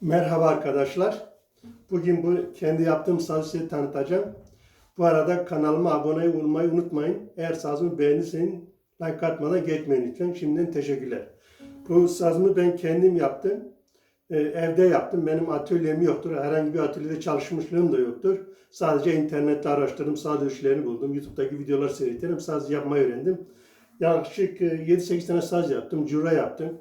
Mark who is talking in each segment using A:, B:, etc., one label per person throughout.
A: Merhaba arkadaşlar. Bugün bu kendi yaptığım sazı size tanıtacağım. Bu arada kanalıma abone olmayı unutmayın. Eğer sazımı beğendiyseniz like atmadan geçmeyin lütfen. Şimdiden teşekkürler. Bu sazımı ben kendim yaptım. Ee, evde yaptım. Benim atölyem yoktur. Herhangi bir atölyede çalışmışlığım da yoktur. Sadece internette araştırdım. Saz ölçülerini buldum. YouTube'daki videolar seyrederim. Saz yapmayı öğrendim. Yaklaşık e, 7-8 tane saz yaptım. Cura yaptım.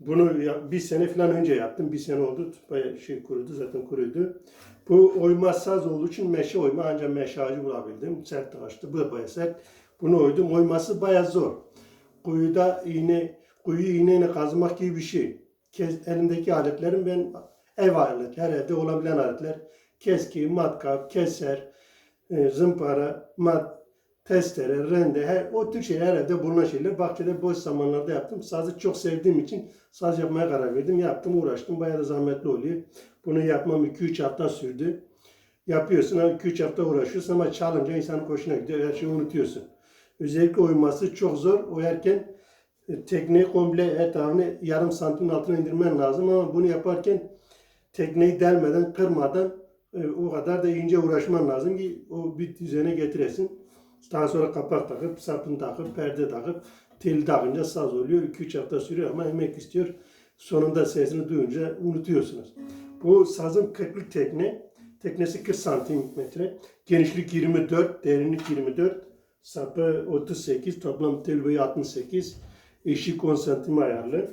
A: Bunu bir sene falan önce yaptım. Bir sene oldu. Bayağı şey kurudu. Zaten kuruydu. Bu oyma saz olduğu için meşe oyma ancak meşe ağacı bulabildim. Sert ağaçtı. Bu da bayağı sert. Bunu oydum. Oyması bayağı zor. Kuyuda iğne, kuyu iğneyle kazmak gibi bir şey. Kes, elimdeki aletlerim ben ev aletleri, her evde olabilen aletler. Keski, matkap, keser, e, zımpara, mat, testere, rende, her, o tür şeyler her evde bulunan şeyler. Bahçede boş zamanlarda yaptım. Sazı çok sevdiğim için saz yapmaya karar verdim. Yaptım, uğraştım. Bayağı da zahmetli oluyor. Bunu yapmam 2-3 hafta sürdü. Yapıyorsun ama 2-3 hafta uğraşıyorsun ama çalınca insanın hoşuna gidiyor. Her şeyi unutuyorsun. Özellikle oyması çok zor. Oyarken e, tekneyi komple etrafını yarım santimin altına indirmen lazım ama bunu yaparken tekneyi delmeden, kırmadan e, o kadar da ince uğraşman lazım ki o bir düzene getiresin. Daha sonra kapak takıp, sapını takıp, perde takıp, tel takınca saz oluyor. 2-3 hafta sürüyor ama emek istiyor. Sonunda sesini duyunca unutuyorsunuz. Bu sazın 40'lık tekne. Teknesi 40 santimetre. Genişlik 24, derinlik 24. Sapı 38, toplam tel boyu 68. Eşik 10 santim ayarlı.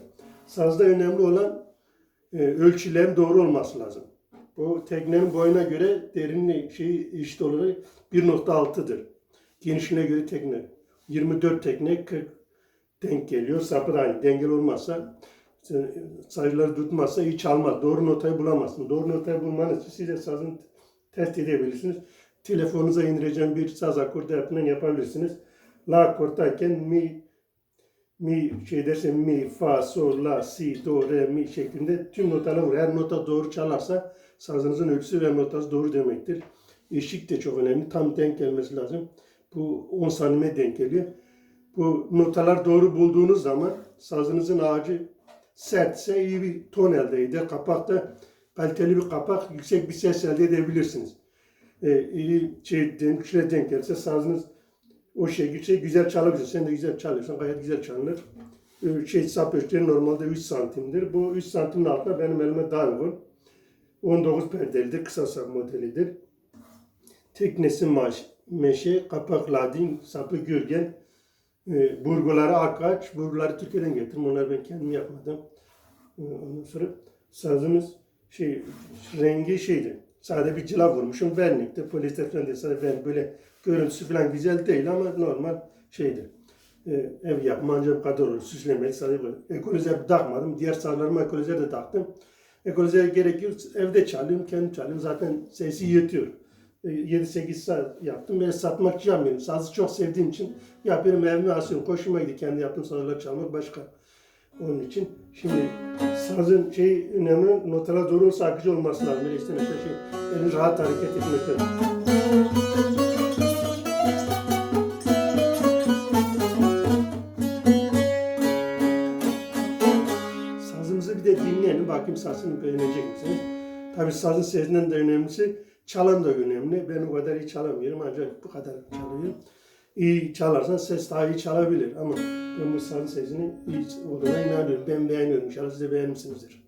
A: Sazda önemli olan e, ölçülerin doğru olması lazım. Bu teknenin boyuna göre derinliği şey eşit olarak 1.6'dır. Genişliğine göre tekne. 24 tekne 40 denk geliyor. Sapı da aynı. Dengel olmazsa sayıları tutmazsa hiç çalmaz. Doğru notayı bulamazsın. Doğru notayı bulmanız için siz de sazın test edebilirsiniz. Telefonunuza indireceğim bir saz akordu yapından yapabilirsiniz. La akorttayken mi mi şey derse mi, fa, sol, la, si, do, re, mi şeklinde tüm notalar var. Her nota doğru çalarsa sazınızın ölçüsü ve notası doğru demektir. Eşik de çok önemli. Tam denk gelmesi lazım. Bu 10 sanime denk geliyor. Bu notalar doğru bulduğunuz zaman sazınızın ağacı sertse iyi bir ton elde eder. Kapakta kaliteli bir kapak, yüksek bir ses elde edebilirsiniz. Ee, iyi şey, denk, şöyle denk gelirse sazınız o şey, şey güzel çalabilir. Sen de güzel çalıyorsan gayet güzel çalınır. Ee, Şey sap ölçüleri normalde 3 santimdir. Bu 3 santimin altında benim elime daha uygun. 19 perdelidir. Kısa sap modelidir. Teknesi maş, meşe, kapak ladin, sapı gürgen. E, burguları akaç. Burguları Türkiye'den getirdim. Onları ben kendim yapmadım. E, ondan sonra sazımız şey rengi şeydi. Sade bir cila vurmuşum. Vernikte. Polyester falan değil. Sadece vernik. Böyle görüntüsü falan güzel değil ama normal şeydi. E, ev yapma ancak kadar olur. Süslemeli sadece böyle. Ekolizer takmadım. Diğer sazlarıma ekolizer de taktım. Ekolizer gerekiyor. Evde çalıyorum. Kendim çalıyorum. Zaten sesi yetiyor. E, 7-8 saat yaptım. Ben satmak için yapmıyorum. Sazı çok sevdiğim için yapıyorum. Evime asıyorum. Koşuma gidiyor. Kendi yaptığım sazlar çalmak başka. Onun için şimdi sazın şey önemli notalar doğru olsa akıcı olması lazım. Böyle işte mesela şey elin rahat hareket etmesi lazım. Sazımızı bir de dinleyelim. Bakayım sazını beğenecek misiniz? Tabii sazın sesinden de önemlisi çalan da önemli. Ben o kadar iyi çalamıyorum ancak bu kadar çalıyorum. İyi çalarsan ses daha iyi çalabilir ama ben bu sazın sesinin iyi olduğuna inanıyorum. Ben beğeniyorum. İnşallah siz de beğenmişsinizdir.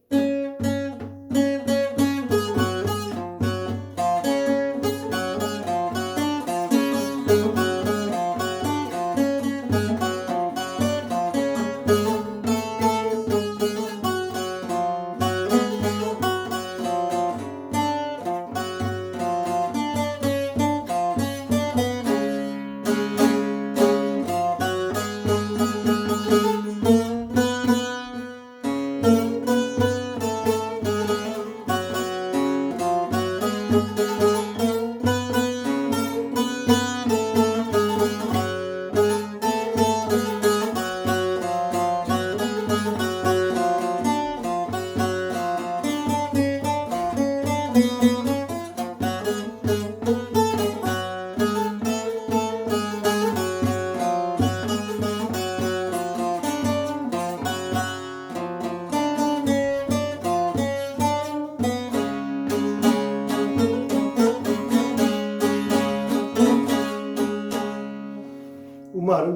A: Umarım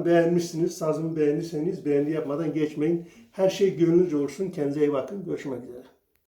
A: beğenmişsiniz. Sazımı beğendiyseniz beğeni yapmadan geçmeyin. Her şey gönlünüzce olsun. Kendinize iyi bakın. Görüşmek üzere.